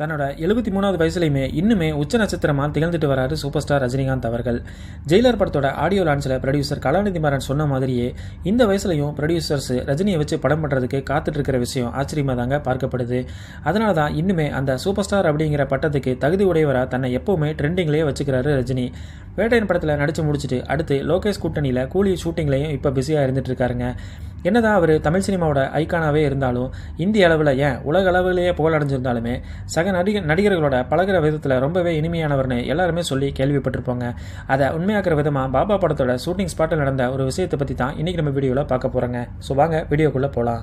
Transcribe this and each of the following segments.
தன்னோட எழுபத்தி மூணாவது வயசுலையுமே இன்னுமே உச்ச நட்சத்திரமாக திகழ்ந்துட்டு வராரு சூப்பர் ஸ்டார் ரஜினிகாந்த் அவர்கள். ஜெயிலர் படத்தோட ஆடியோ லான்ச்சில் ப்ரொடியூசர் கலாநிதி மாறன் சொன்ன மாதிரியே இந்த வயசுலையும் ப்ரொடியூசர்ஸ் ரஜினியை வச்சு படம் பண்ணுறதுக்கு காத்துட்டு இருக்கிற விஷயம் ஆச்சரியமாக தாங்க பார்க்கப்படுது. அதனால தான் இன்னுமே அந்த சூப்பர் ஸ்டார் அப்படிங்கிற பட்டத்துக்கு தகுதி உடையவராக தன்னை எப்போவுமே ட்ரெண்டிங்லேயே வச்சுக்கிறாரு ரஜினி. வேட்டையன் படத்தில் நடித்து முடிச்சுட்டு அடுத்து லோகேஷ் கூட்டணியில் கூலி ஷூட்டிங்லேயும் இப்போ பிஸியாக இருந்துட்டு இருக்காருங்க. என்னதான் அவர் தமிழ் சினிமாவோட ஐக்கானாகவே இருந்தாலும் இந்திய அளவில் ஏன் உலக அளவிலேயே புகழடைஞ்சிருந்தாலுமே சக நடிகர் நடிகர்களோட பழகுற விதத்தில் ரொம்பவே இனிமையானவர்னு எல்லாருமே சொல்லி கேள்விப்பட்டிருப்போங்க. அதை உண்மையாக்குற விதமாக பாபா படத்தோட ஷூட்டிங் ஸ்பாட்டில் நடந்த ஒரு விஷயத்தை பற்றி தான் இன்றைக்கி நம்ம வீடியோவில் பார்க்க போகிறோங்க ஸோ வாங்க வீடியோக்குள்ளே போகலாம்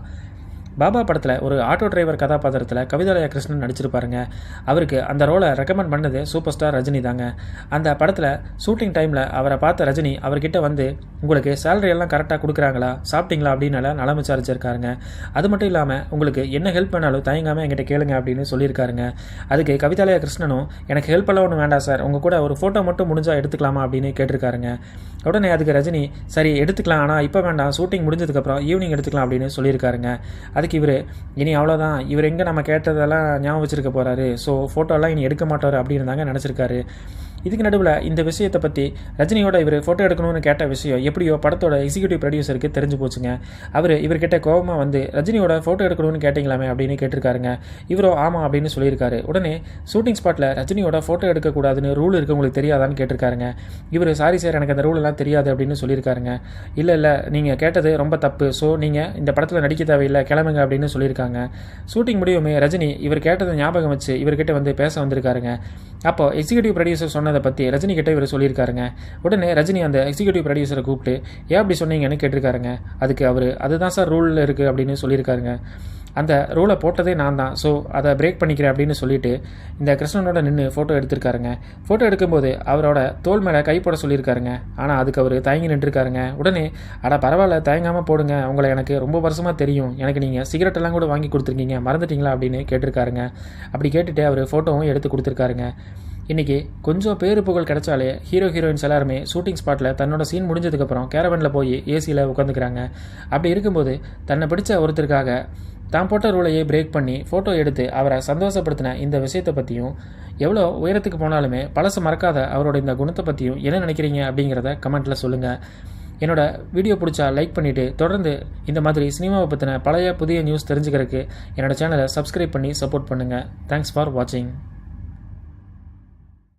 பாபா படத்தில் ஒரு ஆட்டோ டிரைவர் கதாபாத்திரத்தில் கவிதாலயா கிருஷ்ணன் நடிச்சிருப்பாருங்க அவருக்கு அந்த ரோலை ரெக்கமெண்ட் பண்ணது சூப்பர் ஸ்டார் ரஜினி தாங்க. அந்த படத்தில் ஷூட்டிங் டைமில் அவரை பார்த்த ரஜினி அவர்கிட்ட வந்து உங்களுக்கு சேலரி எல்லாம் கரெக்டாக கொடுக்குறாங்களா? சாப்பிட்டீங்களா? அப்படின்னு நலம் விசாரிச்சிருக்காருங்க அது மட்டும் இல்லாமல் உங்களுக்கு என்ன ஹெல்ப் பண்ணாலும் தயங்காமல் என்கிட்ட கேளுங்க அப்படின்னு சொல்லியிருக்காருங்க. அதுக்கு கவிதாலயா கிருஷ்ணனும் எனக்கு ஹெல்ப் எல்லாம் ஒன்றும் வேண்டாம் சார். உங்கள் கூட ஒரு ஃபோட்டோ மட்டும் முடிஞ்சால் எடுத்துக்கலாமா? அப்படின்னு கேட்டிருக்காருங்க. உடனே அதுக்கு ரஜினி சரி எடுத்துக்கலாம். ஆனால் இப்போ வேண்டாம். ஷூட்டிங் முடிஞ்சதுக்கப்புறம் ஈவினிங் எடுத்துக்கலாம் அப்படின்னு சொல்லியிருக்காருங்க. அதுக்கு இவர் இனி அவ்வளோதான் இவர் எங்கே நம்ம கேட்டதெல்லாம் ஞாபகம் வச்சிருக்க போகிறாரு ஸோ ஃபோட்டோலாம் இனி எடுக்க மாட்டார் அப்படின்னு தாங்க நினச்சிருக்காரு. இதுக்கு நடுவில் இந்த விஷயத்தை பற்றி ரஜினியோட இவர் ஃபோட்டோ எடுக்கணும்னு கேட்ட விஷயம் எப்படியோ படத்தோட எக்ஸிக்யூட்டிவ் ப்ரொடியூசருக்கு தெரிஞ்சு போச்சுங்க. அவர் இவர்கிட்ட கோபமாக வந்து ரஜினியோட ஃபோட்டோ எடுக்கணும்னு கேட்டிங்களாமே அப்படின்னு கேட்டிருக்காருங்க. இவரோ ஆமாம் அப்படின்னு சொல்லியிருக்காரு. உடனே ஷூட்டிங் ஸ்பாட்டில் ரஜினியோட ஃபோட்டோ எடுக்கக்கூடாதுன்னு ரூல் இருக்கு உங்களுக்கு தெரியாதான்னு கேட்டிருக்காருங்க. இவர் சாரி சார் எனக்கு அந்த ரூலெல்லாம் தெரியாது அப்படின்னு சொல்லியிருக்காருங்க. இல்லை இல்லை நீங்கள் கேட்டது ரொம்ப தப்பு. ஸோ நீங்கள் இந்த படத்தில் நடிக்க தேவையில்லை கிளம்புங்க அப்படின்னு சொல்லியிருக்காங்க. ஷூட்டிங் முடியுமே ரஜினி இவர் கேட்டதை ஞாபகம் வச்சு இவர்கிட்ட வந்து பேச வந்திருக்காருங்க. அப்போ எக்ஸிக்யூட்டிவ் ப்ரொடியூசர் சொன்னதை பற்றி ரஜினி கிட்ட இவர் சொல்லியிருக்காருங்க. உடனே ரஜினி அந்த எக்ஸிக்யூட்டிவ் ப்ரொடியூசரை கூப்பிட்டு ஏன் அப்படி சொன்னீங்கன்னு கேட்டிருக்காருங்க. அதுக்கு அவர் அதுதான் சார் ரூலில் இருக்குது அப்படின்னு சொல்லியிருக்காருங்க. அந்த ரூலை போட்டதே நான் தான். ஸோ அதை பிரேக் பண்ணிக்கிறேன் அப்படின்னு சொல்லிட்டு இந்த கிருஷ்ணனோட நின்று ஃபோட்டோ எடுத்திருக்காருங்க. ஃபோட்டோ எடுக்கும்போது அவரோட தோல் மேலே கை போட சொல்லியிருக்காருங்க. ஆனால் அதுக்கு அவர் தயங்கி நின்றுருக்காருங்க. உடனே அட பரவாயில்ல தயங்காமல் போடுங்க. உங்களை எனக்கு ரொம்ப வருஷமாக தெரியும். எனக்கு நீங்கள் சிகரெட் எல்லாம் கூட வாங்கி கொடுத்துருக்கீங்க. மறந்துட்டீங்களா? அப்படின்னு கேட்டிருக்காருங்க. அப்படி கேட்டுட்டு அவர் ஃபோட்டோவும் எடுத்து கொடுத்துருக்காருங்க. இன்றைக்கி கொஞ்சம் பேரு புகழ் கிடைச்சாலே ஹீரோ ஹீரோயின்ஸ் எல்லாருமே ஷூட்டிங் ஸ்பாட்டில் தன்னோட சீன் முடிஞ்சதுக்கப்புறம் கேரவனில் போய் ஏசியில் உட்காந்துக்கிறாங்க அப்படி இருக்கும்போது தன்னை பிடிச்ச ஒருத்தருக்காக தான் போட்ட ரூலையே பிரேக் பண்ணி ஃபோட்டோ எடுத்து அவரை சந்தோஷப்படுத்தின இந்த விஷயத்தை பற்றியும் எவ்வளோ உயரத்துக்கு போனாலுமே பழசு மறக்காத அவரோட இந்த குணத்தை பற்றியும் என்ன நினைக்கிறீங்க அப்படிங்கிறத கமெண்ட்டில் சொல்லுங்கள் என்னோட வீடியோ பிடிச்சா லைக் பண்ணிவிட்டு தொடர்ந்து இந்த மாதிரி சினிமாவை பற்றின பழைய புதிய நியூஸ் தெரிஞ்சுக்கிறதுக்கு என்னோட சேனலை சப்ஸ்கிரைப் பண்ணி சப்போர்ட் பண்ணுங்கள் தேங்க்ஸ் ஃபார் வாட்சிங்